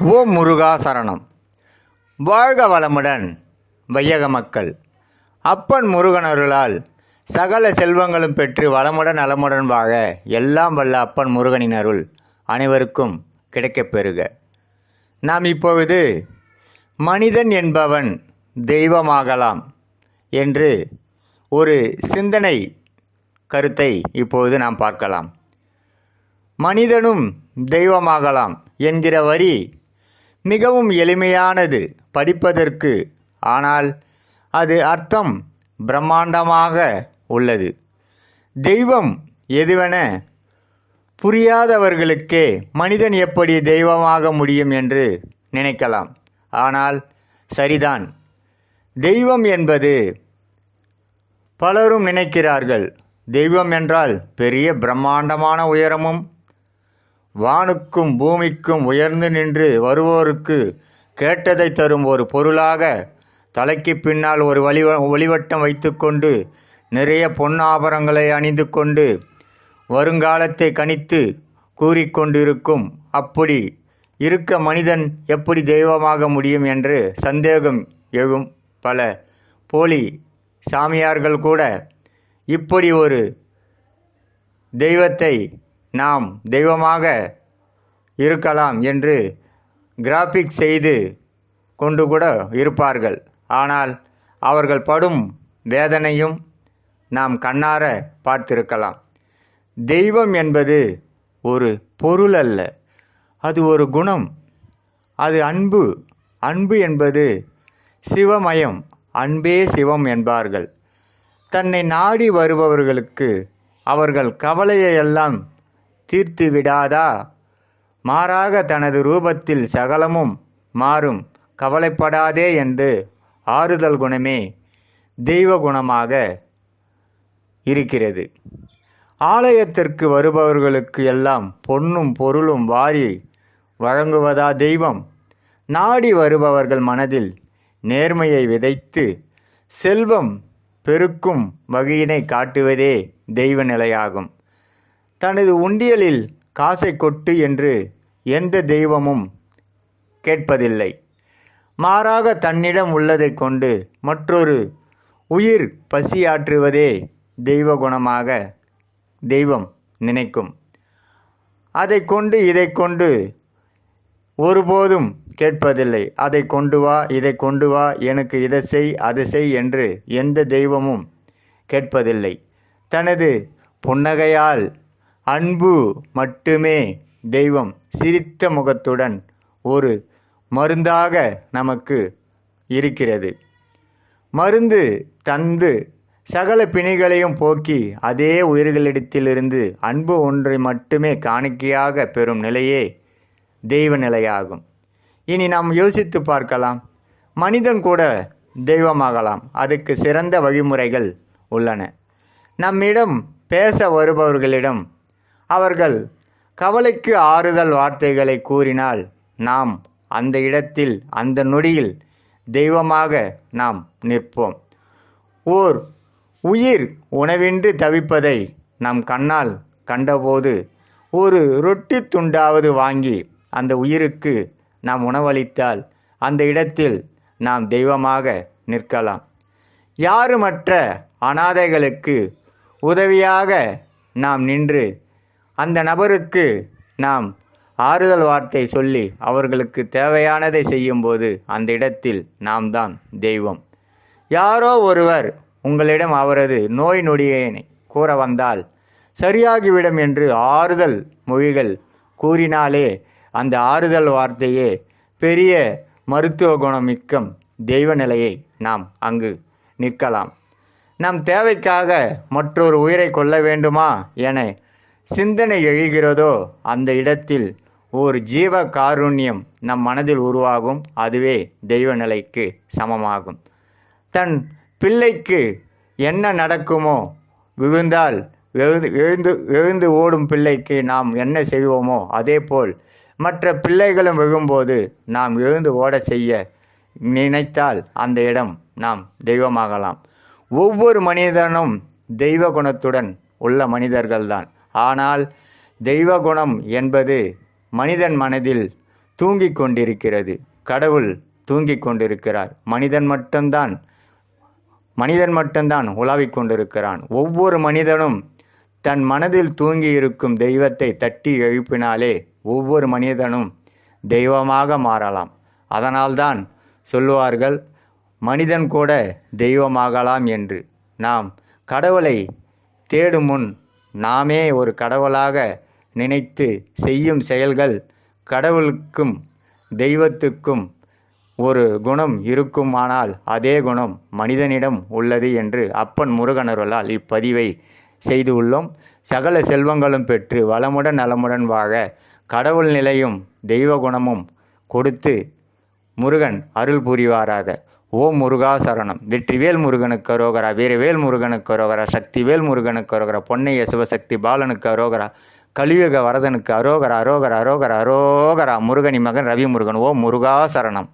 ஓம் முருகா சரணம். வாழ்க வளமுடன் வையக மக்கள். அப்பன் முருகன் அருளால் சகல செல்வங்களும் பெற்று வளமுடன் நலமுடன் வாழ எல்லாம் வல்ல அப்பன் முருகனின் அருள் அனைவருக்கும் கிடைக்கப் பெறுக. நாம் இப்பொழுது மனிதன் என்பவன் தெய்வமாகலாம் என்று ஒரு சிந்தனை கருத்தை இப்பொழுது நாம் பார்க்கலாம். மனிதனும் தெய்வமாகலாம் என்கிற வரி மிகவும் எளிமையானது படிப்பதற்கு. ஆனால் அது அர்த்தம் பிரம்மாண்டமாக உள்ளது. தெய்வம் எதுவென புரியாதவர்களுக்கே மனிதன் எப்படி தெய்வமாக முடியும் என்று நினைக்கலாம். ஆனால் சரிதான். தெய்வம் என்பது பலரும் நினைக்கிறார்கள். தெய்வம் என்றால் பெரிய பிரம்மாண்டமான உயரமும் வானுக்கும் பூமிக்கும் உயர்ந்து நின்று வருவோருக்கு கேட்டதை தரும் ஒரு பொருளாக தலைக்கு பின்னால் ஒரு வழி ஒளிவட்டம் வைத்துக்கொண்டு நிறைய பொன்னாபரங்களை அணிந்து கொண்டு வருங்காலத்தை கணித்து கூறிக்கொண்டிருக்கும். அப்படி இருக்க மனிதன் எப்படி தெய்வமாக முடியும் என்று சந்தேகம் எழும் பல போலி சாமியார்கள் கூட இப்படி ஒரு தெய்வத்தை நாம் தெய்வமாக இருக்கலாம் என்று கிராஃபிக் செய்து கொண்டு கூட இருப்பார்கள். ஆனால் அவர்கள் படும் வேதனையும் நாம் கண்ணார பார்த்திருக்கலாம். தெய்வம் என்பது ஒரு பொருள் அல்ல. அது ஒரு குணம். அது அன்பு. அன்பு என்பது சிவமயம். அன்பே சிவம் என்பார்கள். தன்னை நாடி வருபவர்களுக்கு அவர்கள் கவலையை எல்லாம் தீர்த்து விடாதா மாறாக தனது ரூபத்தில் சகலமும் மாறும். கவலைப்படாதே என்று ஆறுதல் குணமே தெய்வ குணமாக இருக்கிறது. ஆலயத்திற்கு வருபவர்களுக்கு எல்லாம் பொன்னும் பொருளும் வாரி வழங்குவதா தெய்வம்? நாடி வருபவர்கள் மனதில் நேர்மையை விதைத்து செல்வம் பெருக்கும் வகையினை காட்டுவதே தெய்வ நிலையாகும். தனது உண்டியலில் காசை கொட்டு என்று எந்த தெய்வமும் கேட்பதில்லை. மாறாக தன்னிடம் உள்ளதை கொண்டு மற்றொரு உயிர் பசியாற்றுவதே தெய்வ குணமாக தெய்வம் நினைக்கும். அதை கொண்டு இதை கொண்டு ஒருபோதும் கேட்பதில்லை. அதை கொண்டு வா இதை கொண்டு வா எனக்கு இதை செய் அதை செய் என்று எந்த தெய்வமும் கேட்பதில்லை. தனது புன்னகையால் அன்பு மட்டுமே தெய்வம் சிரித்த முகத்துடன் ஒரு மருந்தாக நமக்கு இருக்கிறது. மருந்து தந்து சகல பிணிகளையும் போக்கி அதே உயிர்களிடத்திலிருந்து அன்பு ஒன்றை மட்டுமே காணிக்கையாக பெறும் நிலையே தெய்வ நிலையாகும் இனி நாம் யோசித்து பார்க்கலாம். மனிதன் கூட தெய்வமாகலாம். அதுக்கு சிறந்த வழிமுறைகள் உள்ளன. நம்மிடம் பேச வருபவர்களிடம் அவர்கள் கவலைக்கு ஆறுதல் வார்த்தைகளை கூறினால் நாம் அந்த இடத்தில் அந்த நொடியில் தெய்வமாக நாம் நிற்போம். ஓர் உயிர் உணவின்றி தவிப்பதை நம் கண்ணால் கண்டபோது ஒரு ரொட்டி துண்டாவது வாங்கி அந்த உயிருக்கு நாம் உணவளித்தால் அந்த இடத்தில் நாம் தெய்வமாக நிற்கலாம். யாருமற்ற அனாதைகளுக்கு உதவியாக நாம் நின்று அந்த நபருக்கு நாம் ஆறுதல் வார்த்தை சொல்லி அவர்களுக்கு தேவையானதை செய்யும்போது அந்த இடத்தில் நாம் தான் தெய்வம். யாரோ ஒருவர் உங்களிடம் அவரது நோய் நொடியை கூற வந்தால் சரியாகிவிடும் என்று ஆறுதல் மொழிகள் கூறினாலே அந்த ஆறுதல் வார்த்தையே பெரிய மருத்துவ குணமிக்கம் தெய்வ நிலையை நாம் அங்கு நிற்கலாம். நம் தேவைக்காக மற்றொரு உயிரை கொள்ள வேண்டுமா என சிந்தனை எழுகிறதோ அந்த இடத்தில் ஓர் ஜீவ காருண்யம் நம் மனதில் உருவாகும். அதுவே தெய்வ நிலைக்கு சமமாகும். தன் பிள்ளைக்கு என்ன நடக்குமோ விழுந்தால் எழுந்து எழுந்து எழுந்து ஓடும் பிள்ளைக்கு நாம் என்ன செய்வோமோ அதேபோல் மற்ற பிள்ளைகளும் விழும்போது நாம் எழுந்து ஓட செய்ய நினைத்தால் அந்த இடம் நாம் தெய்வமாகலாம். ஒவ்வொரு மனிதனும் தெய்வ குணத்துடன் உள்ள மனிதர்கள்தான். ஆனால் தெய்வ குணம் என்பது மனிதன் மனதில் தூங்கிக் கொண்டிருக்கிறது. கடவுள் தூங்கிக் கொண்டிருக்கிறார். மனிதன் மட்டும்தான் மனிதன் மட்டும்தான் உலாவிக் கொண்டிருக்கிறான். ஒவ்வொரு மனிதனும் தன் மனதில் தூங்கி இருக்கும் தெய்வத்தை தட்டி எழுப்பினாலே ஒவ்வொரு மனிதனும் தெய்வமாக மாறலாம். அதனால்தான் சொல்லுவார்கள் மனிதன் கூட தெய்வமாகலாம் என்று. நாம் கடவுளை தேடும் முன் நாமே ஒரு கடவுளாக நினைத்து செய்யும் செயல்கள் கடவுளுக்கும் தெய்வத்துக்கும் ஒரு குணம் இருக்குமானால் அதே குணம் மனிதனிடம் உள்ளது என்று அப்பன் முருகனருளால் இப்பதிவை செய்து உள்ளோம். சகல செல்வங்களும் பெற்று வளமுடன் நலமுடன் வாழ கடவுள் நிலையும் தெய்வ குணமும் கொடுத்து முருகன் அருள் புரிவாராக. ஓம் முருகா சரணம். வெற்றிவேல் முருகனுக்கு அரோகரா வீரவேல் முருகனுக்கு அரோகரா சக்திவேல் முருகனுக்கு அரோகரா பொன்னைய சிவசக்தி பாலனுக்கு அரோகரா கலியுக வரதனுக்கு அரோகரா அரோகரா அரோகரா அரோகரா முருகனி மகன் ரவி முருகன் ஓம் முருகா சரணம்.